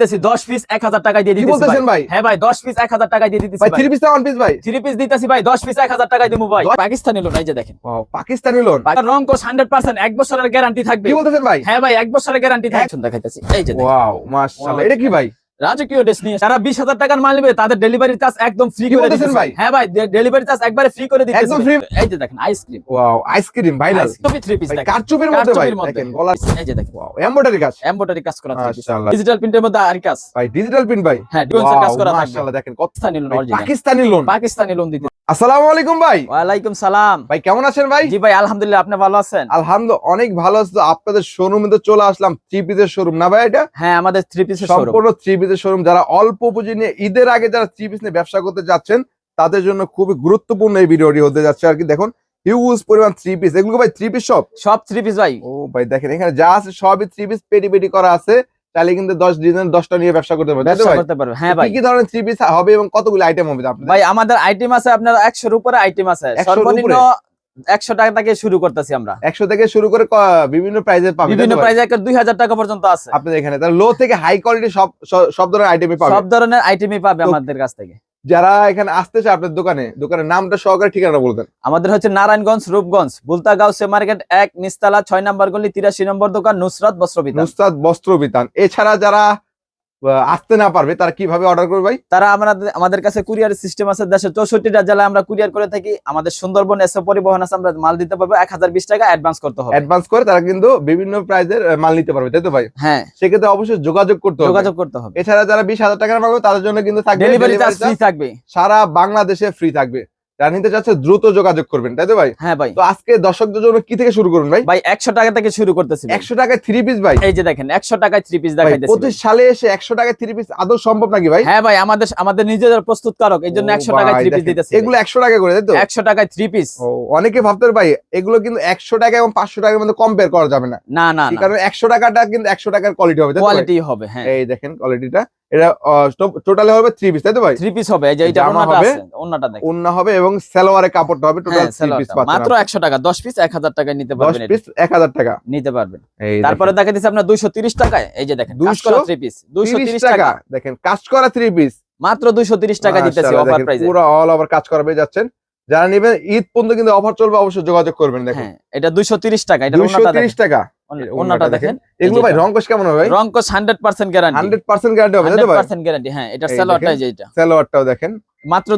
দিতেছি 10 পিস 1000 টাকায় দিয়ে কি দিতেছি বলতেছেন ভাই? হ্যাঁ ভাই 10 পিস 1000 টাকায় দিয়ে দিতেছি ভাই ভাই। থ্রি পিস না 1 পিস ভাই। থ্রি পিস দিতেছি ভাই 10 পিস 1000 টাকায় দেবো ভাই। পাকিস্তানি লোন এই যে দেখেন। Wow, পাকিস্তানি লোন রং কোশ 100% এক বছরের গ্যারান্টি থাকবে। কি বলতেছেন ভাই? হ্যাঁ ভাই এক বছরের গ্যারান্টি থাকবে। দেখাইতেছি। এই যে দেখেন। ওয়াও মাশাআল্লাহ এটা কি ভাই? রাজকীয় ড্রেস নিয়ে যারা 20000 টাকার মাল নেবে তাদের ডেলিভারি চার্জ একদম ফ্রি করে দিতেছি। ভাই? হ্যাঁ ভাই ডেলিভারি চার্জ একবারে ফ্রি করে দিতেছি। একদম free? এই যে দেখেন ice cream wow ice cream viral টপি three piece দেখেন। কারচুপির মধ্যে ভাই দেখেন গলা এই যে দেখেন। ওয়াও এমব্রয়ডারি কাজ। এমব্রয়ডারি কাজ করা। ডিজিটাল প্রিন্টের মধ্যে আর কাজ? ভাই ডিজিটাল প্রিন্ট ভাই। হ্যাঁ কাজ করা মাশাআল্লাহ দেখেন Pakistani lawn Pakistani lawn Pakistani lawn দিতে আসসালামু আলাইকুম ভাই। ওয়ালাইকুম সালাম। ভাই কেমন আছেন ভাই? জি ভাই আলহামদুলিল্লাহ আপনি ভালো আছেন? আলহামদুলিল্লাহ অনেক ভালো আছে আপনাদের শোরুমে তো চলে আসলাম থ্রি পিসের শোরুম না ভাই এটা? হ্যাঁ আমাদের থ্রি পিসের শোরুম সম্পূর্ণ থ্রি পিসের শোরুম যারা অল্প পুঁজি নিয়ে ঈদের আগে যারা থ্রি পিস নিয়ে ব্যবসা করতে যাচ্ছেন তাদের জন্য খুবই গুরুত্বপূর্ণ এই ভিডিওটি হতে যাচ্ছে। আর কি দেখুন হিউজ পরিমাণ থ্রি পিস এগুলো ভাই থ্রি পিস সব? সব থ্রি পিস ভাই। ও ভাই দেখেন এখানে যা আছে সবই থ্রি পিস পেটি পেটি করা আছে। তাহলে কিন্তু দশ ডিজাইন দশটা নিয়ে ব্যবসা করতে পারবে ব্যবসা করতে হ্যাঁ কি ভাই। কি ধরনের থ্রি পিস হবে এবং কতগুলো আইটেম হবে ভাই আমাদের আইটেম আছে আপনার একশোর উপরে আইটেম আছে। সর্বনিম্ন উপরে? একশো টাকা থেকে শুরু করতেছি আমরা। একশো থেকে শুরু করে বিভিন্ন প্রাইজের পাবেন বিভিন্ন প্রাইজে একটা দুই হাজার টাকা পর্যন্ত আছে। আপনাদের এখানে। তাহলে লো থেকে হাই কোয়ালিটি সব সব- ধরনের আইটেমই পাবেন। সব ধরনের আইটেমই পাবে আমাদের কাছ থেকে। যারা এখানে আসতে চায় আপনার দোকানে দোকানের নামটা সহকারে ঠিকানা বলতেন আমাদের হচ্ছে নারায়ণগঞ্জ রূপগঞ্জ বুলতাগাঁও সে মার্কেট এক নিস্তালা ছয় নম্বর গলি তিরাশি নম্বর দোকান নুসরাত বস্ত্রবিতান নুস্তাদ বস্ত্র বিতান। এছাড়া যারা আসতে না পারবে তারা কীভাবে অর্ডার করবে ভাই? তারা আমাদের আমাদের কাছে কুরিয়ার সিস্টেম আছে দেশের চৌষট্টিটা জেলায় আমরা কুরিয়ার করে থাকি। আমাদের সুন্দরবন এসে পরিবহন আছে আমরা মাল দিতে পারব। এক হাজার বিশ টাকা অ্যাডভান্স করতে হবে। অ্যাডভান্স করে তারা কিন্তু বিভিন্ন প্রাইজের মাল নিতে পারবে তাই তো ভাই? হ্যাঁ। সেক্ষেত্রে অবশ্যই যোগাযোগ করতে হবে। যোগাযোগ করতে হবে। এছাড়া যারা বিশ হাজার টাকার মাল তাদের জন্য কিন্তু থাকবে ডেলিভারি চার্জ ফ্রি থাকবে। সারা বাংলাদেশে ফ্রি থাকবে। যারা নিতে চাচ্ছে দ্রুত যোগাযোগ করবেন তাই তো ভাই? হ্যাঁ ভাই। তো আজকে দর্শকদের জন্য কি থেকে শুরু করুন ভাই? ভাই একশো টাকা থেকে শুরু করতেছি একশো টাকায় থ্রি পিস ভাই। এই যে দেখেন একশো টাকায় থ্রি পিস দেখাইতেছি পঁচিশ সালে এসে একশো টাকায় থ্রি পিস আদৌ সম্ভব নাকি ভাই? হ্যাঁ ভাই আমাদের আমাদের নিজেদের প্রস্তুতকারক এই জন্য একশো টাকায় থ্রি পিস দিতেছি এগুলো একশো টাকা করে তাই তো? একশো টাকায় থ্রি পিস অনেকে ভাবতে ভাই এগুলো কিন্তু একশো টাকা এবং পাঁচশো টাকার মধ্যে কম্পেয়ার করা যাবে না। না না কারণ একশো টাকাটা কিন্তু একশো টাকার কোয়ালিটি হবে? কোয়ালিটি হবে হ্যাঁ। এই দেখেন কোয়ালিটিটা এটা টোটালি হবে থ্রি পিস তাই তো ভাই? থ্রি পিস হবে এই যে এটা ওন্নাটা হবে, আছে ওন্নাটা দেখেন। ওন্না হবে এবং সালোয়ারে কাপড়টা হবে টোটাল হ্যাঁ থ্রি পিস। মাত্র একশো টাকা দশ পিস এক হাজার টাকায় নিতে পারবেন 10 পিস এক হাজার টাকা। নিতে পারবেন। তারপরে দেখা দিচ্ছে আপনার দুইশো তিরিশ টাকায় এই যে দেখেন কাজ করা থ্রি পিস দুইশো তিরিশ তিরিশ টাকা টাকা। দেখেন কাজ করা থ্রি পিস মাত্র দুইশো তিরিশ টাকা দিতেছি অফার প্রাইসে পুরো অল ওভার কাজ করা পেয়ে যাচ্ছেন। যারা নেবেন ঈদ পর্যন্ত কিন্তু অফার চলবে অবশ্যই যোগাযোগ করবেন দেখেন। হ্যাঁ এটা দুইশো তিরিশ টাকা এটা দুইশো ওন্নাটা তিরিশ দেখেন। টাকা। ওন্নাটা ওন্নাটা দেখেন। এগুলো ভাই যেটা। কেমন হবে ভাই? রংকস hundred percent guarantee hundred percent guarantee হবে তাই তো হান্ড্রেড ভাই গ্যারান্টি হ্যাঁ এটা যেটা। সালোয়ারটাও দেখেন। মাত্র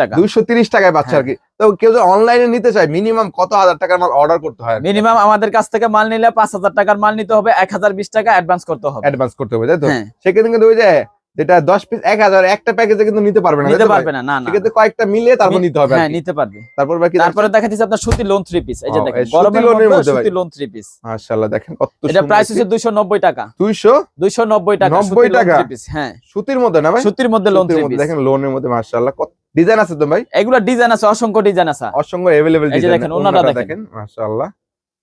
টাকা। দুইশো তিরিশ টাকায় পাচ্ছে আর কি। তো কেউ যদি অনলাইনে নিতে চায় মিনিমাম কত হাজার টাকার মাল অর্ডার করতে হয় মিনিমাম আমাদের কাছ থেকে মাল নিলে পাঁচ হাজার টাকার মাল নিতে হবে এক হাজার বিশ টাকা অ্যাডভান্স করতে হবে। অ্যাডভান্স করতে হবে তাই তো? হ্যাঁ। সেক্ষেত্রে কিন্তু ওই যে যেটা দশ পিস এক হাজার একটা প্যাকেজে কিন্তু নিতে পারবে না নিতে তাই তো ভাই? পারবে না না না সেক্ষেত্রে কয়েকটা মিলিয়ে তারপর মি- নিতে হবে হ্যাঁ নিতে পারবে তারপর বাকি তারপরে দেখা যাচ্ছে আপনার সুতি লোন থ্রি পিস এই যে ও, দেখেন এই সুতি গরমের লোনের মধ্যে মধ্যে ভাই। সুতি লোন থ্রি পিস মাশাআল্লাহ দেখেন কত এটা প্রাইস হচ্ছে দুইশো নব্বই টাকা দুইশো দুইশো নব্বই টাকা 90 টাকা? থ্রি পিস হ্যাঁ সুতির মধ্যে না ভাই সুতির মধ্যে লোন সুতির থ্রি মধ্যে পিস দেখেন লোনের মধ্যে মাশাআল্লাহ কত ডিজাইন আছে তো ভাই এগুলো ডিজাইন আছে অসংখ্য ডিজাইন আছে অসংখ্য अवेलेबल এই যে ডিজাইন দেখেন, ওনাটা দেখেন। দেখেন মাশাআল্লাহ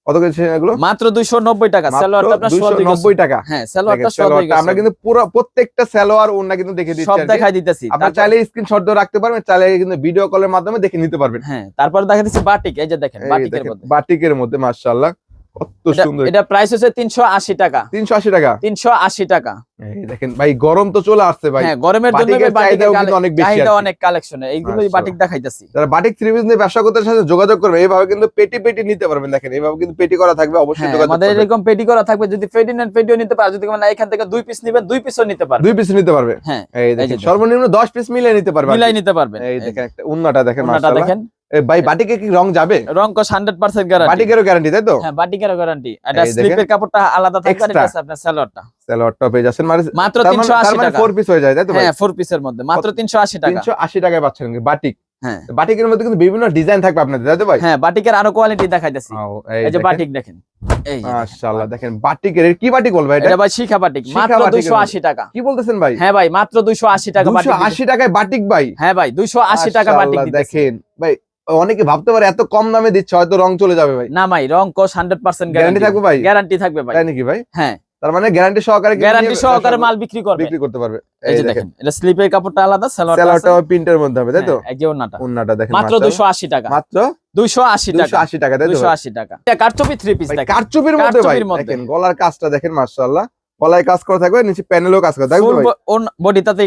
কত কেজি এগুলো? মাত্র দুইশো নব্বই টাকা। সালোয়ারটা আপনার সোয়া দুই গজ। 290 টাকা। হ্যাঁ সালোয়ারটা সালোয়ারটা আমরা কিন্তু পুরো প্রত্যেকটা সালোয়ার ওন্না কিন্তু দেখে সব দিচ্ছি আর দেখাই দিতেছি। আপনারা চাইলে স্ক্রিনশট দিয়ে রাখতে পারবেন চাইলে কিন্তু ভিডিও কলের মাধ্যমে দেখে নিতে পারবেন। হ্যাঁ তারপর দেখা দিচ্ছে বাটিক এই যে দেখেন বাটিকের মধ্যে। বাটিকের মধ্যে মাশাআল্লাহ। কত সুন্দর এটা প্রাইস হচ্ছে তিনশো আশি টাকা। 380 টাকা? তিনশো আশি টাকা। এই দেখেন ভাই গরম তো চলে আসছে ভাই। হ্যাঁ গরমের জন্য অনেক বেশি চাহিদা অনেক কালেকশন এইগুলোই মাশাআল্লাহ। বাটিক দেখাইতেছি। যারা বাটিক থ্রি পিস নিয়ে ব্যবসা করতে সাথে যোগাযোগ করবে। এইভাবে কিন্তু পেটি পেটি নিতে পারবেন দেখেন। এইভাবে কিন্তু পেটি করা থাকবে অবশ্যই হ্যাঁ যোগাযোগ আমাদের এরকম পেটি করা থাকবে যদি পেটি নেন পেটিও নিতে পারে যদি মানে এখান থেকে দুই পিস নিবেন দুই পিসও নিতে পারবে। দুই পিস নিতে পারবে। হ্যাঁ এই দেখেন দেখেন। সর্বনিম্ন 10 পিস মিলিয়ে নিতে পারবে মিলাই নিতে পারবেন। এই দেখেন একটা উন্নাটা দেখেন মাশাআল্লাহ। দেখেন। ভাই বাটিকে কি রং যাবে? রংকস হান্ড্রেড পার্সেন্ট গ্যারান্টি বাটিকেরও গ্যারান্টি তাই তো? হ্যাঁ বাটিকেরও গ্যারান্টি এটা স্লিপের কাপড়টা আলাদা থাকবে আর এটা আপনার সালোয়ারটা সালোয়ারটা পেয়ে যাচ্ছেন মানে মাত্র তার মানে- মানে টাকা। ফোর পিস হয়ে যায় তাই তো ভাই? হ্যাঁ ফোর পিসের মধ্যে। মাত্র তিনশো আশি টাকা। 380 টাকায় পাচ্ছেন বাটিক। হ্যাঁ। বাটিকের মধ্যে কিন্তু বিভিন্ন ডিজাইন থাকবে আপনাদের তাই তো ভাই? হ্যাঁ বাটিকের আরও কোয়ালিটি দেখাইতেছি। এই যে বাটিক দেখেন। এই। মাশাআল্লাহ দেখেন বাটিকের কি বাটিক বলব এটা? এটা ভাই শিখা বাটিক মাত্র বাটিকের দুইশো আশি টাকা। কি বলতেছেন ভাই? হ্যাঁ ভাই মাত্র দুইশো আশি টাকা বাটিক। দিতেছি। 280 টাকায় বাটিক ভাই? হ্যাঁ ভাই দুইশো আশি টাকা বাটিক দেখেন। ভাই অনেকে ভাবতে পারে এত কম দামে দিচ্ছে হয়তো রং চলে যাবে ভাই। না ভাই রং কোশ হান্ড্রেড পার্সেন্ট গ্যারান্টি থাকবে ভাই? গ্যারান্টি থাকবে ভাই। তাই নাকি ভাই? হ্যাঁ। তার মানে গ্যারান্টি সহকারে গ্যারান্টি সহকারে মাল বিক্রি করবে। বিক্রি করতে পারবে। এই যে দেখেন এটা স্লিপের কাপড়টা আলাদা সালোয়ারটা প্রিন্টের মধ্যে হবে তাই তো? এই যে ওন্নাটা। উন্নাটা দেখেন মাত্র মাশাআল্লাহ। দুইশো আশি টাকা। মাত্র? দুইশো আশি টাকা। 280 টাকা তাই তো দুইশো ভাই? আশি টাকা। এটা কারচুপি থ্রি পিস দেখেন। কারচুপির মধ্যে ভাই দেখেন গলার কাজটা দেখেন মাশাআল্লাহ। গলায় কাজ করা থাকবে নিচে প্যানেলও কাজ করা থাকবে ভাই।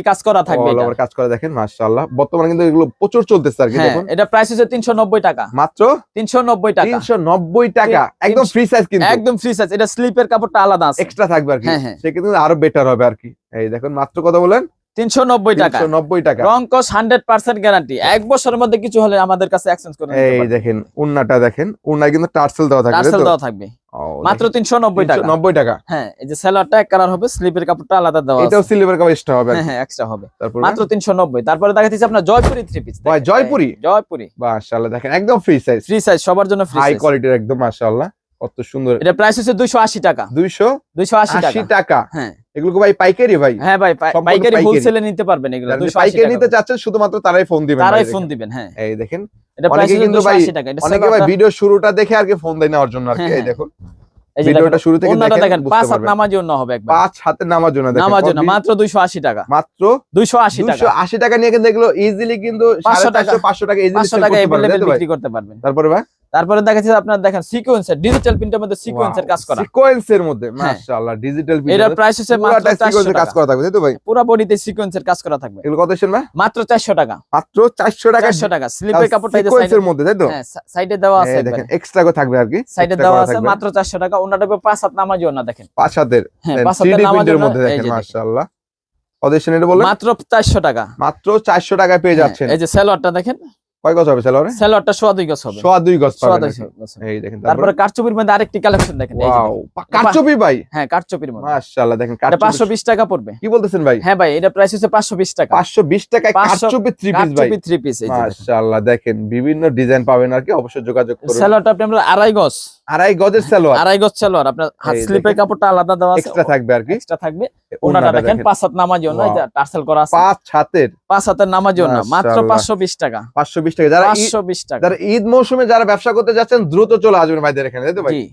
কাজ করা থাকবে এটা। কাজ করা দেখেন মাশাআল্লাহ। বর্তমানে কিন্তু এগুলো প্রচুর চলতেছে আর কি হ্যাঁ দেখুন। এটা প্রাইস হচ্ছে তিনশো নব্বই টাকা। মাত্র? তিনশো নব্বই টাকা। তিনশো নব্বই টাকা। একদম ফ্রি সাইজ কিন্তু। একদম ফ্রি সাইজ এটা স্লিপের কাপড়টা আলাদা আছে। এক্সট্রা থাকবে আর কি। হ্যাঁ, হ্যাঁ। সেক্ষেত্রে আরও বেটার হবে আর কি। এই দেখুন মাত্র কত বলেন? তিনশো নব্বই টাকা। তিনশো নব্বই টাকা। রংকস হান্ড্রেড পার্সেন্ট গ্যারান্টি এক বছরের মধ্যে কিছু হলে আমাদের কাছে এক্সচেঞ্জ করে এই দেখেন উন্নাটা দেখেন। উন্নায় কিন্তু টার্সেল দেওয়া থাকবে টার্সেল দেওয়া থাকবে। মাত্র তিনশো নব্বই টাকা। নব্বই টাকা। হ্যাঁ এই যে সেলারটা এক কালার হবে স্লিপের কাপড়টা আলাদা দেওয়া আছে। এটাও সিলভার কাপ এক্সট্রা হবে। হ্যাঁ কি। হ্যাঁ এক্সট্রা হবে। তারপর? মাত্র তিনশো নব্বই। তারপরে দেখাচ্ছি আপনার জয়পুরি থ্রি পিস ভাই, জয়পুরি? জয়পুরি। মাশাআল্লাহ দেখেন একদম ফ্রি সাইজ ফ্রি সাইজ সবার জন্য ফ্রি হাই কোয়ালিটির একদম মাশাআল্লাহ। কত সুন্দর। এটা প্রাইস হচ্ছে দুইশো আশি টাকা। দুইশো দুইশো আশি আশি টাকা। টাকা। হ্যাঁ। এগুলো কি ভাই পাইকারি ভাই। হ্যাঁ ভাই পাইকারি। হোলসেলে নিতে পারবেন এগুলো পাইকারি নিতে চাচ্ছেন শুধুমাত্র তারাই ফোন দিবেন তারাই ফোন দিবেন হ্যাঁ। এই দেখেন এটা প্রাইস কিন্তু ভাই- অনেকে ভাই ভিডিও শুরুটা দেখে আর কি ফোন দেয় নেওয়ার জন্য আর কি হ্যাঁ, এই দেখুন। এই যে ভিডিওটা শুরু থেকে দেখেন দেখেন পাঁচ হাত নামার জন্য হবে একবার। পাঁচ হাতে নামার জন্য নামার জন্য মাত্র দুইশো আশি টাকা। মাত্র দুইশো আশি টাকা। দুশো আশি টাকা নিয়ে কিন্তু এগুলো ইজিলি কিন্তু 500 টাকা। পাঁচশো টাকা ইজিলি পাঁচশো টাকা এভেলেবেল বিক্রি করতে পারবেন। তারপরে ভাই? তারপরে দেখাচ্ছি আপনার দেখেন সিকোয়েন্সের ডিজিটাল প্রিন্টের মধ্যে সিকোয়েন্সের কাজ করা। সিকোয়েন্সের মধ্যে হ্যাঁ। মাশাআল্লাহ ডিজিটাল প্রিন্ট এটার প্রাইস হচ্ছে মাত্র পুরাটা চারশো সিকোয়েন্সের কাজ করা থাকবে তাই তো ভাই? পুরো বডিতে সিকোয়েন্সের কাজ করা থাকবে। এগুলো কত ভাই? মাত্র চারশো টাকা। মাত্র চারশো টাকা। চারশো টাকা। স্লিপের কাপড়টা সিকোয়েন্সের মধ্যে তাই তো? হ্যাঁ সাইডে দেওয়া আছে দেখেন এক্সট্রা করে থাকবে আর কি। সাইডে দেওয়া আছে মাত্র চারশো টাকা। ওনাটা পাঁচ হাত নামার জন্য দেখেন। পাঁচ হাতের। হ্যাঁ পাঁচ হাতের 3D নামার প্রিন্টের মধ্যে দেখেন। মাশাআল্লাহ। এসেন এটা বললেন? মাত্র চারশো টাকা। মাত্র চারশো টাকায় পেয়ে হ্যাঁ, যাচ্ছেন। এই যে সেলোয়ারটা দেখেন। কয় গজ হবে স্যালারে সেলোয়ারটা সোয়া দুই গজ হবে। সোয়া দুই গজ পাবেন। এই দেখেন তারপরে? কারচুপির মধ্যে আরেকটি কালেকশন দেখেন এই ওয়াও কারচুপি ভাই? হ্যাঁ কারচুপির মধ্যে। মাশাআল্লাহ দেখেন এটা কারচুপি পাঁচশো বিশ টাকা পড়বে। কি বলতেছেন ভাই? হ্যাঁ ভাই এটা প্রাইস হচ্ছে পাঁচশো বিশ টাকা। পাঁচশো বিশ টাকায় 500 কারচুপি থ্রি পিস ভাই। কারচুপি থ্রি পিস এই দেখেন। মাশাআল্লাহ দেখেন বিভিন্ন ডিজাইন পাবেন আর কি অবশ্যই যোগাযোগ করুন। সেলোয়ারটা আপনি আমরা আড়াই গজ। আড়াই গজের সালোয়ার। আড়াই গজ সালোয়ার। আপনার হাত স্লিপের কাপড়টা আলাদা দেওয়া আছে। এক্সট্রা থাকবে আর কি। এক্সট্রা থাকবে। ওনাটা দেখেন পাঁচ হাত নামাজ জন্য এটা টার্সেল করা আছে। পাঁচ হাতের। পাঁচ হাতের নামার জন্য মাত্র মাশাআল্লাহ। পাঁচশো বিশ টাকা। পাঁচশো বিশ টাকা। যারা ঈদ- পাঁচশো বিশ টাকা। যারা ঈদ মৌসুমে যারা ব্যবসা করতে যাচ্ছেন দ্রুত চলে আসবেন ভাইদের এখানে তাই তো ভাই?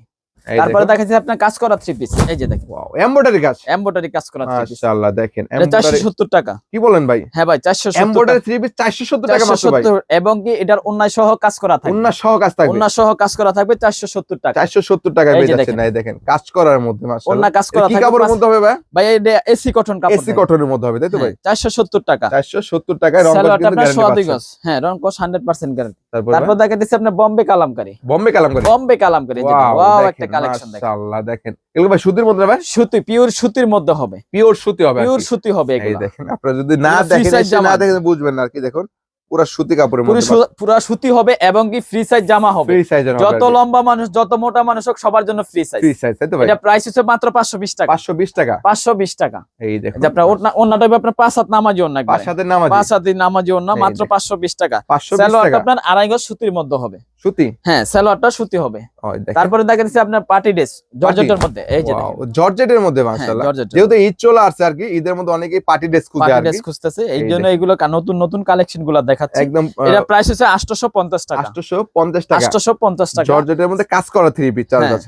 তারপরে দেখাচ্ছি আপনার কাজ করা থ্রি পিস এই যে দেখেন। এমব্রয়ডারি কাজ। এমব্রয়ডারি কাজ করা থ্রি পিস মাশাআল্লাহ দেখেন এটা চারশো embroidery- সত্তর টাকা। কি বলেন ভাই? হ্যাঁ ভাই চারশো এমব্রয়ডারি থ্রি পিস চারশো সত্তর টাকা মাত্র ভাই। এবং কি এটার অন্যায় সহ কাজ করা থাকবে। উন্না সহ কাজ থাকবে। অন্যায় সহ কাজ করা থাকবে চারশো সত্তর টাকা। চারশো সত্তর টাকা এই পেয়ে যে যাচ্ছেন দেখেন। এই দেখেন কাজ করার মধ্যে মাশাআল্লাহ। অন্য কাজ করা কি কাপড়ের মধ্যে হবে ভাই? ভাই এটা এসি কটন কাপড় এসি কটনের মধ্যে হবে তাই তো ভাই? চারশো সত্তর টাকা। চারশো সত্তর টাকায় রং সালোয়ারটা কিন্তু গ্যারান্টি পাচ্ছেন। হ্যাঁ রং কস হান্ড্রেড পার্সেন্ট গ্যারান্টি তারপর তারপর দেখা দিচ্ছে আপনার বম্বে কালামকারী বম্বে কালাম করে বম্বে কালামকারী ওয়াও একটা দেখেন কালেকশন দেখেন। মাশাআল্লাহ দেখেন। এগুলো ভাই সুতির মধ্যে ভাই? সুতি পিওর সুতির মধ্যে হবে। পিওর সুতি হবে পিওর সুতি হবে এগুলো। দেখেন আপনারা যদি না দেখেন না দেখেন বুঝবেন না আর কি দেখুন। পুরো সুতি কাপড়ের মধ্যে পুরা সুতি হবে এবং কি ফ্রি সাইজ জামা হবে। ফ্রি সাইজের যত লম্বা মানুষ যত মোটা মানুষ হোক সবার জন্য ফ্রি সাইজ ফ্রি সাইজ তাই তো ভাই? এটা প্রাইস হচ্ছে মাত্র পাঁচশো বিশ টাকা। 520 টাকা? পাঁচশো বিশ টাকা। এই দেখুন। আপনার ওড়না- টাইপ আপনার পাঁচ হাত নামাজি ওড়না পাঁচ হাতের নামাজি? পাঁচ হাতের নামাজি ওড়না মাত্র দেখেন। পাঁচশো বিশ টাকা। 520 সালোয়ারটা টাকা? আপনার আড়াই গজ সুতির মধ্যে হবে। সুতি? হ্যাঁ সালোয়ারটা সুতি হবে। দেখেন। তারপরে দেখা যাচ্ছে আপনার পার্টি ড্রেস জর্জেটের মধ্যে এই যে জর্জেটের মধ্যে মাশাআল্লাহ। যেহেতু ঈদ চলে আসছে আর কি ঈদের মধ্যে অনেকেই পার্টি ড্রেস খুঁজে আর কি। খুঁজতেছে এই জন্য এগুলো নতুন নতুন কালেকশনগুলো দেখাচ্ছে। একদম এটা প্রাইস হচ্ছে আটশোশো পঞ্চাশ টাকা। আটশো পঞ্চাশ টাকা। আটশোশো পঞ্চাশ টাকা। জর্জেটের মধ্যে কাজ করা থ্রি পিস চার্জ হ্যাঁ।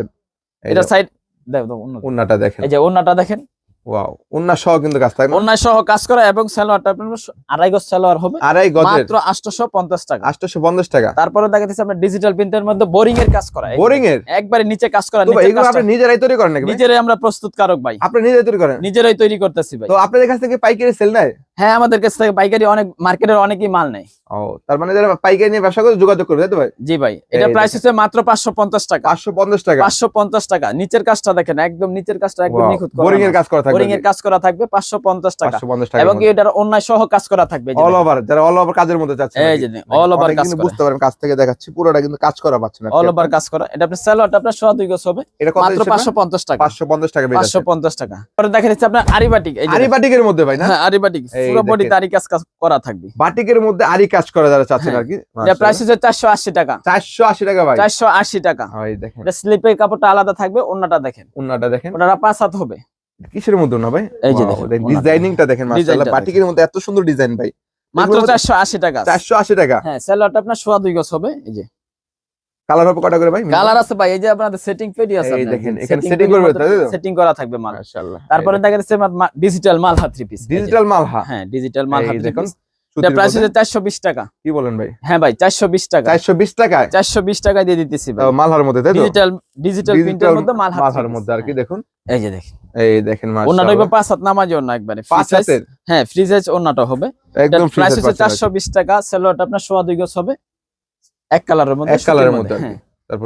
এই এটা সাইড দেখ দেখ, দেখেন। এই যে ওন্নাটা দেখেন। ওয়াও সহ কিন্তু কাজ থাকবে সহ কাজ করা এবং সালোয়ারটা আপনার আড়াই গজ সালোয়ার হবে। আড়াই মাত্র টাকা। আটশো পঞ্চাশ টাকা। তারপরে দেখা যাচ্ছে আপনার ডিজিটাল প্রিন্টের মধ্যে বোরিং এর কাজ করা। বোরিং এর একবারে নিচে কাজ করা এগুলো আপনি নিজেরাই তৈরি করেন নাকি নিজেরাই আমরা প্রস্তুত কারক ভাই। আপনি নিজেরাই তৈরি করেন? নিজেরাই তৈরি করতেছি ভাই। তো আপনাদের কাছ থেকে পাইকারি সেল নেয় হ্যাঁ আমাদের কাছ থেকে পাইকারি অনেক মার্কেটের অনেকই মাল নেই ও তার মানে যারা পাইকারি নিয়ে ব্যবসা করে যোগাযোগ করবে তাই তো ভাই? জি ভাই এটা প্রাইস হচ্ছে মাত্র পাঁচশো পঞ্চাশ টাকা। পাঁচশো পঞ্চাশ টাকা? পাঁচশো পঞ্চাশ টাকা। নিচের কাজটা দেখেন একদম নিচের কাজটা একদম নিখুঁত বোরিং এর কাজ করা থাকবে বোরিং এর কাজ করা থাকবে পাঁচশো পঞ্চাশ টাকা। পাঁচশো পঞ্চাশ টাকা এবং এটার অন্যায় সহ কাজ করা থাকবে অল ওভার যারা অল ওভার কাজের মধ্যে যাচ্ছে এই যে all over কাজ করা। বুঝতে পারেন কাজ থেকে দেখাচ্ছি পুরোটা কিন্তু কাজ করা পাচ্ছেন অল ওভার কাজ করা। এটা আপনার স্যালোয়ারটা আপনার সোয়া দুই গজ হবে। এটা মাত্র পাঁচশো পঞ্চাশ টাকা। পাঁচশো পঞ্চাশ টাকা বেড়ে পাঁচশো পঞ্চাশ টাকা। পরে দেখেন যাচ্ছে আপনার আরিবাটিক এই যে আরি দেখেন। বাটিকের মধ্যে ভাই না? হ্যাঁ আরিবাটিক পুরো বডি দেখেন। কাজ করা থাকবে। বাটিকের মধ্যে আরি কাজ করা যারা চাচ্ছেন। আর কি এটা প্রাইস হচ্ছে চারশো আশি টাকা। চারশো আশি টাকা ভাই। চারশো আশি টাকা। ওই দেখেন। এটা স্লিপের কাপড়টা আলাদা থাকবে অন্যটা দেখেন। উন্নাটা দেখেন। ওটা পাঁচ হাত হবে। কিসের মধ্যে না ভাই? এই যে দেখেন। ডিজাইনিংটা দেখেন মাশাআল্লাহ। বাটিকের মধ্যে এত সুন্দর ডিজাইন ভাই। মাত্র এগুলোর মধ্যে- চারশো আশি টাকা। চারশো আশি টাকা। হ্যাঁ আপনার সোয়া দুই গজ হবে এই যে। কালার হবে কটা করে ভাই? কালার আছে ভাই এই যে আপনাদের সেটিং পেডি আছে এই দেখেন, এখানে setting করবে মধ্যে তাই তো? setting করা থাকবে মাল। মাশাআল্লাহ। তারপরে দেখা যাচ্ছে ডিজিটাল মাল হাত থ্রি পিস ডিজিটাল মাল হ্যাঁ ডিজিটাল মাল এই হাত থ্রি দেখুন। পিস এটা প্রাইস হচ্ছে চারশো বিশ টাকা। কি বলেন ভাই? হ্যাঁ ভাই চারশো বিশ টাকা। চারশো বিশ টাকায়? চারশো বিশ টাকায় দিয়ে দিতেছি ভাই। মালহার মধ্যে তাই তো? ডিজিটাল ডিজিটাল প্রিন্টের মধ্যে মাল মালহার মধ্যে আর কি দেখুন। এই যে দেখেন। এই দেখেন ওনাটা মাশাআল্লাহ। হইবে পাঁচ হাত নামাজি অন্য একবারে। পাঁচ। হাতের? হ্যাঁ ফ্রি সাইজ ওনাটা হবে। একদম প্রাইস হচ্ছে পাচ্ছেন আর কি। চারশো বিশ টাকা। সেলোয়ারটা আপনার সোয়া দুই গজ হবে। এক কালারের মধ্যে এক কালারের মধ্যে। হ্যাঁ।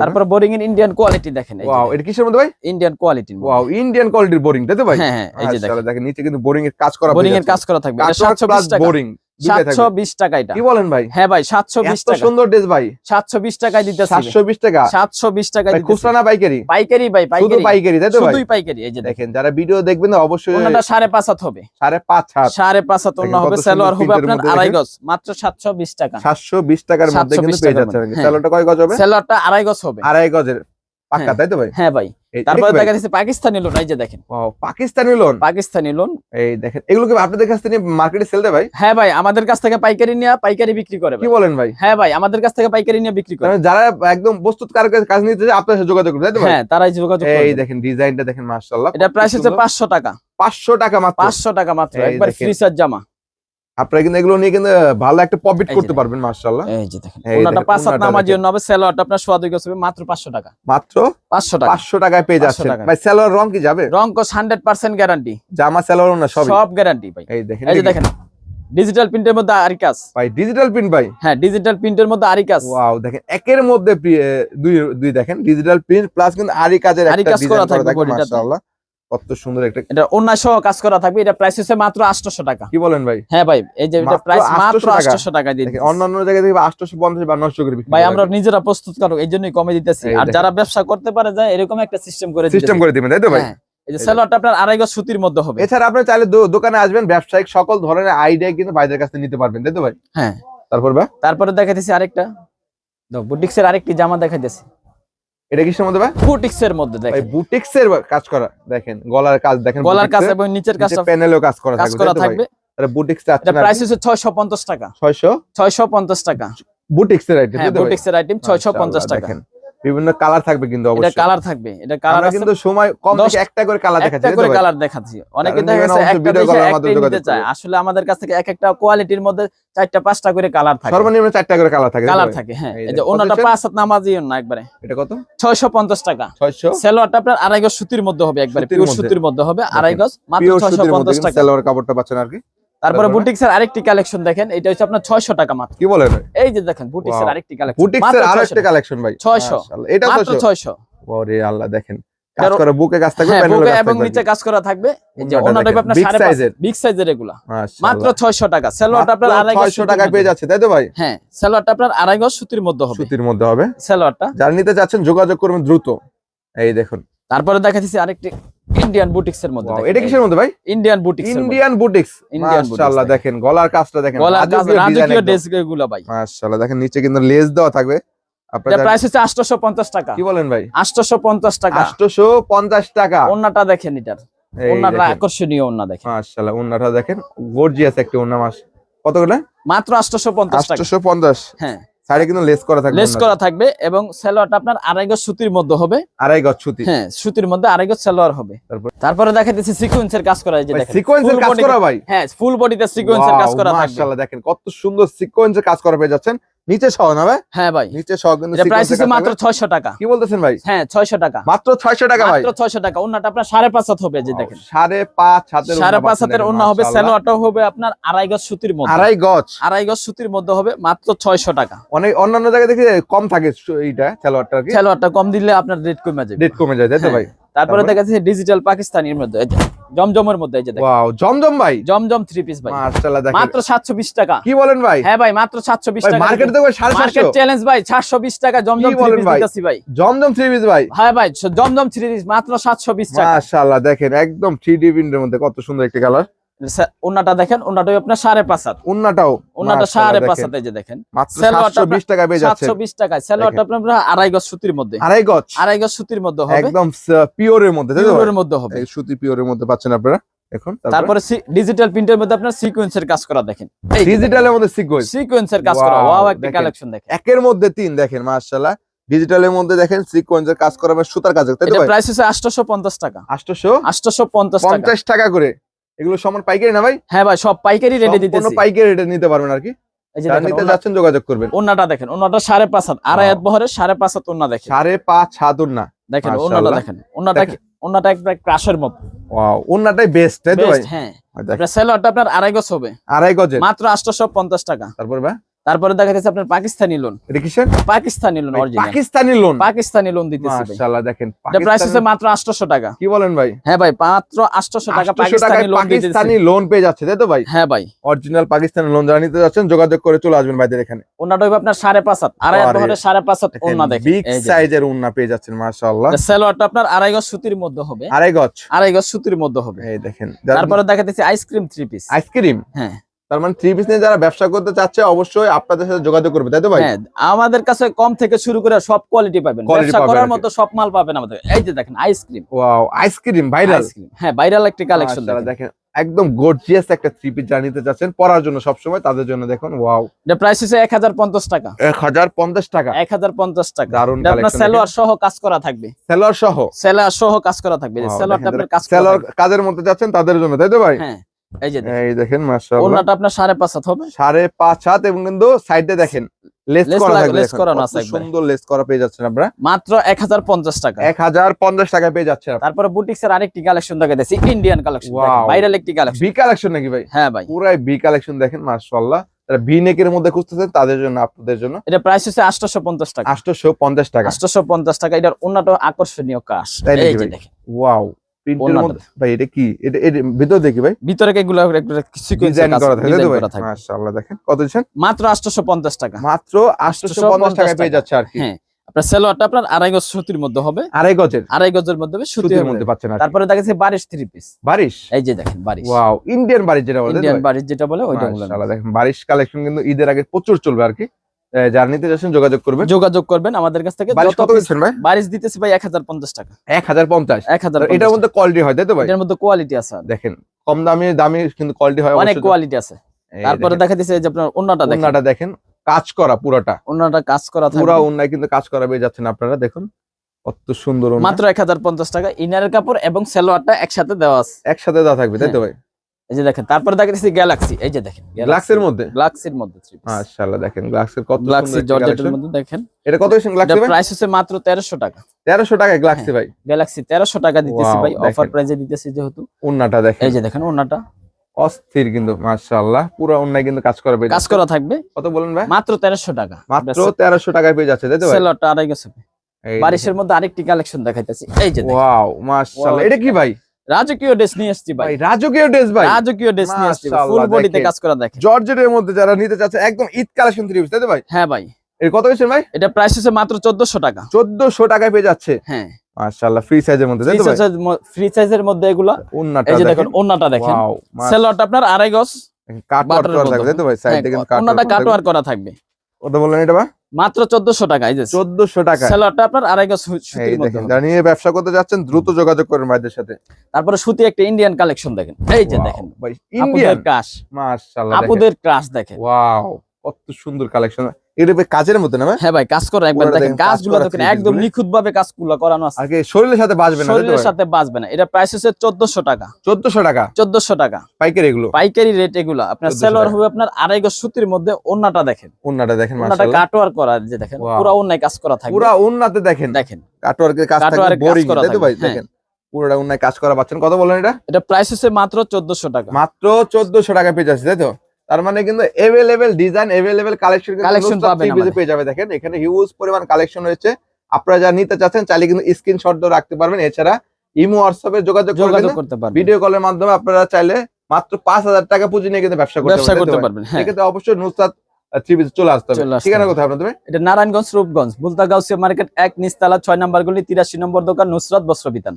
তারপর? বোরিং এর ইন্ডিয়ান কোয়ালিটি দেখেন ওয়াও এটা কিসের মধ্যে ভাই? ইন্ডিয়ান কোয়ালিটি ওয়াও ইন্ডিয়ান কোয়ালিটির বোরিং তাই তো ভাই? হ্যাঁ হ্যাঁ এই যে দেখেন। দেখেন নিচে কিন্তু বোরিং এর কাজ করা বোরিং এর কাজ করা থাকবে। এটা সাতশো বিশ টাকা। বোরিং সাতশো বিশ টাকা এটা। কি বলেন ভাই? হ্যাঁ ভাই সাতশো বিশ এত টাকা। সুন্দর ড্রেস ভাই। সাতশো বিশ টাকায় দিতেছি। সাতশো বিশ টাকা? সাতশো বিশ টাকায় ভাই, খুচরা না পাইকারি? পাইকারি ভাই শুধু পাইকারি পাইকারি তাই তো ভাই? পাইকারি এই যে দেখেন। যারা ভিডিও দেখবেন অবশ্যই ওনাটা সাড়ে পাঁচ হাত হবে। সাড়ে পাঁচ হাত। সাড়ে পাঁচ হাত দেখেন অন্য হবে সালোয়ার হবে আপনার আড়াই গজ মাত্র সাতশো বিশ টাকা। সাতশো বিশ টাকার মধ্যে 720 কিন্তু পেয়ে হ্যাঁ। স্যালোটা কয় গজ হবে? সেলোয়ারটা আড়াই গজ হবে। আড়াই গজের। পাক্কা হ্যাঁ। তাই তো ভাই? হ্যাঁ ভাই। তারপরে দেখা যাচ্ছে পাকিস্তানি লোন এই যে দেখেন। পাকিস্তানি লোন পাকিস্তানি লোন এই দেখেন এগুলো কি আপনাদের কাছ থেকে মার্কেটে সেল দেয় ভাই? হ্যাঁ ভাই আমাদের কাছ থেকে পাইকারি নিয়ে পাইকারি বিক্রি করে কি বলেন ভাই? হ্যাঁ ভাই আমাদের কাছ থেকে পাইকারি নিয়ে বিক্রি করে। যারা একদম প্রস্তুত কার কাজ নিতে চায় আপনার সাথে যোগাযোগ করবে তাই তো ভাই? হ্যাঁ তারাই যোগাযোগ এই করবে দেখেন ডিজাইনটা দেখেন মাশাআল্লাহ এটা প্রাইস হচ্ছে পাঁচশো টাকা। পাঁচশো টাকা মাত্র। পাঁচশো টাকা মাত্র এই একবার ফ্রি জামা। আপনারা কিন্তু এগুলো নিয়ে কিন্তু ভালো একটা প্রফিট করতে পারবেন মাশাআল্লাহ। এই যে দেখেন। ওনাটা পাঁচ ওনাটা নামার জন্য হবে সেলোয়ারটা আপনার সোয়া দুই হবে মাত্র পাঁচশো টাকা। মাত্র? পাঁচশো টাকা। পাঁচশো টাকায় পেয়ে যাচ্ছেন। ভাই সালোয়ার রং কি যাবে? রং কোস হান্ড্রেড পার্সেন্ট গ্যারান্টি জামা সালোয়ার না সবই। সব গ্যারান্টি ভাই। এই দেখেন এই যে দেখেন। ডিজিটাল প্রিন্টের মধ্যে আরি কাজ ভাই ডিজিটাল প্রিন্ট ভাই? হ্যাঁ ডিজিটাল প্রিন্টের মধ্যে আরি কাজ ওয়াও দেখেন একের মধ্যে দুই দুই দেখেন ডিজিটাল প্রিন্ট প্লাস কিন্তু আরি কাজের আরি একটা ডিজাইন করা থাকবে মাশাআল্লাহ। কত সুন্দর একটা এটা সহ কাজ করা থাকবে। এটা প্রাইস হচ্ছে মাত্র আটশোশো টাকা। কি বলেন ভাই? হ্যাঁ ভাই এই যে এটা প্রাইস মাত্র 800 টাকা। দিয়ে অন্যান্য জায়গায় থেকে বা করে ভাই আমরা নিজেরা প্রস্তুত কমে দিতেছি। আর যারা ব্যবসা করতে পারে যায় এরকম একটা সিস্টেম করে সিস্টেম করে দিবেন তাই তো ভাই? হ্যাঁ এই যে সেলোয়ারটা আপনার আড়াই গজ সুতির মধ্যে হবে। এছাড়া আপনি চাইলে দোকানে আসবেন ব্যবসায়িক সকল ধরনের আইডিয়া কিন্তু ভাইদের কাছে নিতে পারবেন তাই তো ভাই? হ্যাঁ। তারপর ভাই তারপরে দেখাইতেছি আরেকটা। বুটিক্স এর আরেকটি জামা দেখাইতেছি। এটা কিসের মধ্যে ভাই? বুটিক্স এর মধ্যে দেখেন। বুটিক্স এর কাজ করা দেখেন গলার কাজ দেখেন গলার কাজ এবং নিচের কাজটা প্যানেলও কাজ করা কাজ করা? থাকবে। তাহলে বুটিক্স এটা চাচ্ছেন প্রাইস হচ্ছে ছয়শো পঞ্চাশ টাকা। ছয়শো? ছয়শো পঞ্চাশ টাকা। বুটিক্স এর আইটেম বুটিক্স এর আইটেম ছয়শো পঞ্চাশ টাকা। দেখেন। বিভিন্ন কালার থাকবে কিন্তু অবশ্যই। এটা কালার থাকবে এটা কালার আমরা কিন্তু সময় কম থেকে একটা করে কালার দেখাচ্ছি একটা করে কালার দেখাচ্ছি। অনেকে দেখা গেছে একটা video দেখে call এর একটাই মাধ্যমে নিতে চায়। আসলে আমাদের কাছ থেকে এক একটা কোয়ালিটির মধ্যে চারটা পাঁচটা করে কালার থাকে। সর্বনিম্ন চারটা করে কালার থাকে কালার থাকে হ্যাঁ। এই যে ওনাটা পাঁচ হাত নামাজি না একবারে। এটা কত? ছয়শো পঞ্চাশ টাকা। ছয়শো? সেলোয়ারটা আপনার আড়াই গজ সুতির মধ্যে হবে একবারে সুতির পিওর মধ্যে। সুতির মধ্যে হবে আড়াই গজ মাত্র পিওর ছয়শো সুতির মধ্যে পঞ্চাশ কিন্তু টাকা। সালোয়ার কাপড়টা পাচ্ছেন আর কি? তারপরে তারপরে? বুটিক্স এর আরেকটি কালেকশন দেখেন এটা হচ্ছে আপনার ছয়শো টাকা মাত্র। কি বলেন এই যে দেখেন বুটিক্স এর আরেকটি কালেকশন। বুটিক্স এর আরও কালেকশন ভাই। 600 এটা মাত্র ছয়শো। ছয়শো। ওরে আল্লাহ দেখেন কাজ করা বুকে কাজ থাকবে হ্যাঁ এবং নিচে কাজ করা থাকবে। এই যে ওনাটা আপনার big সাড়ে size এর। বিগ সাইজের এগুলা। মাত্র ছয়শো টাকা। সেলোয়ারটা আপনার 600 টাকায় পেয়ে যাচ্ছে তাই তো ভাই? হ্যাঁ সেলোয়ারটা আপনার আড়াই গজ সুতির মধ্যে হবে। সুতির মধ্যে হবে। সেলোয়ারটা। যারা নিতে চাচ্ছেন যোগাযোগ করবেন দ্রুত। এই দেখুন। তারপরে দেখাচ্ছি আরেকটি ইন্ডিয়ান বুটিক্স এর মধ্যে এটা কিসের মধ্যে ভাই? ইন্ডিয়ান বুটিক্স ইন্ডিয়ান বুটিক্স মাশাআল্লাহ দেখেন। গলার কাজটা দেখেন। গলার কাজ রাজকীয় ড্রেসগুলো ভাই। মাশাআল্লাহ দেখেন নিচে কিন্তু লেস দেওয়া থাকবে। এটা আপনারা প্রাইস হচ্ছে আটশোশো পঞ্চাশ টাকা। কি বলেন ভাই? আটশোশো পঞ্চাশ টাকা। 850 টাকা। ওন্নাটা দেখেন এটার। ওন্নাটা আকর্ষণীয় ওন্না দেখেন। মাশাআল্লাহ ওন্নাটা দেখেন। গর্জিয়াস একটা ওন্না মাস কত করে? মাত্র আটশোশো পঞ্চাশ টাকা। 850 হ্যাঁ। সাইডে কিন্তু লেস করা থাকবে লেস করা থাকবে এবং সালোয়ারটা আপনার আড়াই গজ সুতির মধ্যে হবে। আড়াই গজ সুতি। হ্যাঁ সুতির মধ্যে আড়াই গজ সালোয়ার হবে। তারপর? দেখাইতেছি সিকোয়েন্সের কাজ করা এই যে দেখেন সিকোয়েন্সের কাজ করা ভাই। হ্যাঁ ফুল বডিতে সিকোয়েন্সের কাজ করা থাকবে। মাশাআল্লাহ দেখেন কত সুন্দর সিকোয়েন্সের কাজ করা পেয়ে যাচ্ছেন। নিচে সহ না ভাই? হ্যাঁ ভাই। নিচে সহ কিন্তু প্রাইস হচ্ছে মাত্র থাকবে। ছয়শো টাকা। কি বলতেছেন ভাই? হ্যাঁ ছয়শো টাকা। মাত্র 600 টাকা ভাই। মাত্র ছয়শো টাকা। ওন্নাটা আপনার সাড়ে পাঁচ হাত হবে যে দেখেন। সাড়ে পাঁচ হাতের সাড়ে ওন্না পাঁচ পাচ্ছেন হাতের ওন্না হবে। সেলোয়ারটাও হবে আপনার আড়াই গজ সুতির মধ্যে। আড়াই গজ? আড়াই গজ সুতির মধ্যে হবে মাত্র ছয়শো টাকা। অনেক অন্যান্য জায়গায় দেখি কম থাকে এইটা সালোয়ারটা কি। সেলোয়ারটা কম দিলে আপনার রেট কমে যাবে রেট কমে যায় তাই তো হ্যাঁ। ভাই? তারপরে? দেখা যাচ্ছে ডিজিটাল পাকিস্তানির মধ্যে জমজমের মধ্যে এই যে দেখো ওয়াও জমজম ভাই? জমজম থ্রি পিস ভাই। মাশাআল্লাহ দেখেন। মাত্র সাতশো বিশ টাকা। কি বলেন ভাই? হ্যাঁ ভাই মাত্র সাতশো বিশ ভাই টাকা। মার্কেট দেখো 750 মার্কেট চ্যালেঞ্জ ভাই সাতশো বিশ টাকা জমজম থ্রি বলেন পিস ভাই? দিতেছি ভাই। জমজম থ্রি পিস ভাই? হ্যাঁ ভাই জমজম থ্রি পিস মাত্র সাতশো বিশ টাকা। মাশাআল্লাহ দেখেন একদম থ্রি ডি প্রিন্টের মধ্যে কত সুন্দর একটা কালার ওনাটা দেখেন ওনাটা আপনার সাড়ে পাঁচ হাত। উন্নাটাও ওনাটা সাড়ে পাঁচ হাত যে দেখেন। 720 টাকা পেয়ে যাচ্ছে। বিশ টাকায়। সেলোয়ারটা আপনার আড়াই গজ সুতির মধ্যে। আড়াই গজ। আড়াই গজ সুতির মধ্যে হবে। একদম পিওরের মধ্যে? পিওরের মধ্যে হবে। সুতি পিওরের মধ্যে পাচ্ছেন আপনারা। এখন তারপরে? ডিজিটাল প্রিন্টের মধ্যে আপনার সিকোয়েন্সের কাজ করা দেখেন। ডিজিটালের মধ্যে সিকোয়েন্স সিকোয়েন্সের কাজ করা। ওয়াও একটা। কালেকশন দেখেন। একের মধ্যে তিন দেখেন মাশাআল্লাহ। ডিজিটালের মধ্যে দেখেন সিকোয়েন্সের কাজ করা বা সুতার কাজ এটা প্রাইস হচ্ছে আটশোশো পঞ্চাশ টাকা। 850 আটশোশো পঞ্চাশ টাকা। 50 টাকা করে। এগুলো সমান পাইকারি না ভাই? হ্যাঁ ভাই সব পাইকারি রেটে দিতেছি। কোনো পাইকারি রেটে নিতে পারবেন আর কি? নিতে যাচ্ছেন যোগাযোগ করবেন। ওন্নাটা দেখেন ওন্নাটা সাড়ে পাঁচ হাত আড়াই হাত বহরে সাড়ে পাঁচ হাত ওন্না দেখেন। সাড়ে পাঁচ হাতুর না দেখেন ওন্নাটা দেখেন ওনাটা দেখেন। ওনাটা একটা ক্রাশের মতো। ওয়াও ওন্নাটাই বেস্ট তাই তো ভাই? হ্যাঁ। দেখেন, আপনার সেলোয়ারটা আপনার আড়াই গজ হবে। আড়াই গজ মাত্র আটশোশো পঞ্চাশ টাকা। তারপর ভাই? তারপরে দেখা যাচ্ছে আপনার পাকিস্তানি লোন এটা কিসের? Pakistani lawn original Pakistani lawn Pakistani lawn দিতেছি মাশাআল্লাহ দেখেন এটা প্রাইস পাকিস্তানি- মাত্র আটশোশো টাকা। কি বলেন ভাই? হ্যাঁ ভাই মাত্র আটশোশো টাকা পাকিস্তানি লোন দিতেছি। পাকিস্তানি লোন পেয়ে যাচ্ছে তাই তো ভাই? হ্যাঁ ভাই। অরিজিনাল পাকিস্তানি লোন যারা নিতে যাচ্ছেন যোগাযোগ করে চলে আসবেন ভাইদের এখানে। ওনাটা হইবে আপনার সাড়ে পাঁচ হাত। আড়াই হাত সাড়ে পাঁচ হাত ওনা দেখেন। বিগ সাইজের উন্না পেয়ে যাচ্ছেন মাশাআল্লাহ। সেলোয়ারটা আপনার আড়াই গজ সুতির মধ্যে হবে। আড়াই গজ। আড়াই গজ সুতির মধ্যে হবে। এই দেখেন তারপরে দেখা যাচ্ছে আইসক্রিম থ্রি পিস আইসক্রিম হ্যাঁ। তার মানে থ্রি পিস নিয়ে যারা ব্যবসা করতে চাচ্ছে অবশ্যই আপনাদের সাথে যোগাযোগ করবে তাই তো ভাই? হ্যাঁ আমাদের কাছে কম থেকে শুরু করে সব কোয়ালিটি পাবেন। ব্যবসা করার মতো সব মাল পাবেন আমাদের। এই যে দেখেন ice cream wow ice cream viral ice cream হ্যাঁ ভাইরাল একটা কালেকশন দেখেন। একদম গর্জিয়াস একটা থ্রি পিস যারা নিতে চাচ্ছেন পরার জন্য সবসময় তাদের জন্য দেখুন ওয়াও এটা প্রাইস হচ্ছে এক হাজার পঞ্চাশ টাকা। এক হাজার পঞ্চাশ টাকা। এক হাজার পঞ্চাশ টাকা। দারুণ এটা আপনার সেলোয়ার সহ কাজ করা থাকবে। সেলর সহ? সেলোয়ার সহ কাজ করা থাকবে। সেলোয়ারটা আপনার কাজ সেলর কাজের মধ্যে যাচ্ছেন তাদের জন্য তাই তো ভাই? হ্যাঁ। এই যে এই দেখেন মাশাআল্লাহ। ওনাটা আপনার সাড়ে পাঁচ হাত হবে। সাড়ে পাঁচ হাত এবং কিন্তু সাইডে দেখেন লেস লেস করা থাকবে লেস সুন্দর লেস করা পেয়ে যাচ্ছেন আপনারা। মাত্র এক হাজার পঞ্চাশ টাকা। এক হাজার পঞ্চাশ টাকা পেয়ে যাচ্ছেন তারপরে বুটিক্স এর আরেকটি collection Indian collection Wow. Viral একটি কালেকশন বি কালেকশন নাকি ভাই? হ্যাঁ ভাই। পুরাই বি কালেকশন দেখেন মাশাআল্লাহ। যারা ভি নেকের মধ্যে খুঁজতেছেন তাদের জন্য আপনাদের জন্য। এটা প্রাইস হচ্ছে টাকা। আটশোশো পঞ্চাশ টাকা। আটশোশো পঞ্চাশ টাকা এটার অন্যটা আকর্ষণীয় কাজ। এই দেখেন। ওয়াও প্রিন্টের মধ্যে। ভাই এটা কি? এটা এর ভিতর দেখি ভাই। ভিতরে এগুলো সিকোয়েন্স করা থাকে তাই ভাই? মাশাআল্লাহ দেখেন। কত দিচ্ছেন? মাত্র আটশোশো পঞ্চাশ টাকা। মাত্র পেয়ে যাচ্ছে আর কি। হ্যাঁ আপনার সেলোয়ারটা আপনার আড়াই গজ সুতির মধ্যে হবে। আড়াই গজের? আড়াই গজের মধ্যে সুতির মধ্যে। পাচ্ছেন তারপরে দেখা যাচ্ছে বারিশ থ্রি পিস বারিশ? এই যে দেখেন বারিশ। ওয়াও ইন্ডিয়ান বারিশ যেটা বলে ইন্ডিয়ান? বারিশ যেটা বলে ওইটা বলে দেখেন বারিশ কালেকশন কিন্তু ঈদের আগে প্রচুর চলবে আর কি। যারা নিতে যাচ্ছেন যোগাযোগ করবেন? যোগাযোগ করবেন আমাদের কাছ থেকে। যত দিচ্ছেন ভাই? বারিশ দিতেছি ভাই এক হাজার পঞ্চাশ টাকা। এক হাজার পঞ্চাশ? এক হাজার এটার মধ্যে কোয়ালিটি হয় তাই তো ভাই? এটার মধ্যে কোয়ালিটি আছে দেখেন কম দামি দামি কিন্তু কোয়ালিটি হয় অনেক কোয়ালিটি আছে। তারপরে দেখা দিচ্ছে যে আপনার অন্যটা দেখেন। উন্নাটা দেখেন কাজ করা পুরোটা। অন্যটা কাজ করা থাকবে। পুরা উন্নায় কিন্তু কাজ করা পেয়ে যাচ্ছেন আপনারা দেখুন। কত সুন্দর। মাত্র এক হাজার পঞ্চাশ টাকা। ইনারের কাপড় এবং সেলোয়ারটা একসাথে দেওয়া আছে। একসাথে দেওয়া থাকবে তাই তো ভাই? এই যে দেখেন তারপরে দেখা দিচ্ছে গ্যালাক্সি এই যে দেখেন গ্লাক্সের মধ্যে? গ্লাক্সির মধ্যে মাশাআল্লাহ দেখেন গ্লাক্সের কত সুন্দর জর্জেটের মধ্যে দেখেন। এটা কত গ্লাক্সি এটা ভাই? প্রাইস হচ্ছে মাত্র তেরোশো টাকা। 1300 টাকায় গ্লাক্সি ভাই। গ্যালাক্সি তেরোশো টাকা দিতেছি ভাই অফার। প্রাইসে দিতেছি যেহেতু। উন্নাটা দেখেন। এই যে দেখেন ওনাটা অস্থির কিন্তু মাশাআল্লাহ পুরো উন্নায় কিন্তু কাজ করা পেয়ে কাজ করা থাকবে। কত বলেন ভাই? মাত্র তেরোশো টাকা। মাত্র 1300 টাকায় পেয়ে যাচ্ছে তাই তো ভাই? সেলোয়ারটা আড়াই গেছে। বারিশের মধ্যে আরেকটি কালেকশন দেখাইতেছি। এই যে দেখেন। ওয়াও মাশাআল্লাহ এটা কি ভাই? রাজকীয় ড্রেস নিয়ে এসেছি ভাই। রাজকীয় ড্রেস ভাই। রাজকীয় ড্রেস নিয়ে এসেছি ফুল বডিতে কাজ করা দেখেন। জর্জেটের মধ্যে যারা নিতে চাচ্ছে একদম ঈদ কালেকশন থ্রি তাই তো ভাই? হ্যাঁ ভাই। এর কত ভাই? এটা প্রাইস হচ্ছে মাত্র চোদ্দশো টাকা। 1400 টাকায় পেয়ে যাচ্ছে। হ্যাঁ। মাশাআল্লাহ ফ্রি সাইজের মধ্যে তাই তো ভাই? ফ্রি সাইজের মধ্যে এগুলা। উন্নাটা এই যে দেখেন দেখেন ওন্নাটা দেখেন। ওয়াও আপনার আড়াই গজ। কাট ওয়ার্ক করা মতো। থাকবে তাই তো ভাই? হ্যাঁ, কাট করা থাকবে। কত বললেন এটা ভাই? মাত্র চোদ্দশো টাকা এই যে 1400 টাকা। সেলোয়ারটা আপনার আড়াই গজ সুতির মধ্যে দেখেন যারা নিয়ে ব্যবসা করতে যাচ্ছেন দ্রুত যোগাযোগ করেন ভাইদের সাথে। তারপরে সুতি একটা ইন্ডিয়ান কালেকশন দেখেন। এই যে দেখেন ইন্ডিয়ান কাশ মাশাআল্লাহ আপুদের ক্রাশ দেখেন। ওয়াও কত সুন্দর কালেকশন এটা কাজের মতো না হ্যাঁ ভাই কাজ করা একবার দেখেন করা দেখেন একদম নিখুঁত ভাবে কাজগুলো করানো আছে। শরীরের সাথে বাজবে না শরীরের সাথে বাঁচবে না। এটা প্রাইস হচ্ছে চোদ্দশো টাকা। চোদ্দশো টাকা? চোদ্দশো টাকা। পাইকারি এগুলো? পাইকারি রেট এগুলো। আপনার 1400 সেলোয়ার হবে আপনার আড়াই গজ সুতির মধ্যে ওন্নাটা দেখেন। উন্নাটা দেখেন ওন্নাটা কাটওয়ার করা যে দেখেন. পুরো ওন্নায় কাজ করা থাকবে। পুরা উন্নাতে দেখেন। দেখেন। কাটওয়ার্কের কাজ কাজ বোরিং করা তাই তো ভাই? হ্যাঁ। দেখেন পুরোটা উন্নায় কাজ করা পাচ্ছেন। কত বলেন এটা? এটা প্রাইস হচ্ছে মাত্র চোদ্দশো টাকা। মাত্র চোদ্দশো টাকা পেয়ে যাচ্ছে তাই তো? তার মানে কিন্তু এভেলেবেল ডিজাইন এভেলেবেল কালেকশন পাবেন পেয়ে যাবে। দেখেন এখানে হিউজ পরিমাণ কালেকশন রয়েছে। আপনারা যা নিতে চাচ্ছেন চাইলে কিন্তু স্ক্রিনশট দিয়ে রাখতে পারবেন। এছাড়া ইমো হোয়াটসঅ্যাপে যোগাযোগ যোগাযোগ করতে পারবেন। ভিডিও কলের মাধ্যমে আপনারা চাইলে মাত্র পাঁচ হাজার টাকা পুঁজি নিয়ে কিন্তু ব্যবসা করতে পারবেন, পারবেন হ্যাঁ। সেক্ষেত্রে অবশ্যই নুসরাত চলে আসতে হবে। ঠিকানা হবে। কোথায় আপনার এটা নারায়ণগঞ্জ রূপগঞ্জ বুলতা গাউসিয়া মার্কেট এক নিচতলা ছয় নম্বর গলি তিরাশি নম্বর দোকান নুসরাত বস্ত্র বিতান।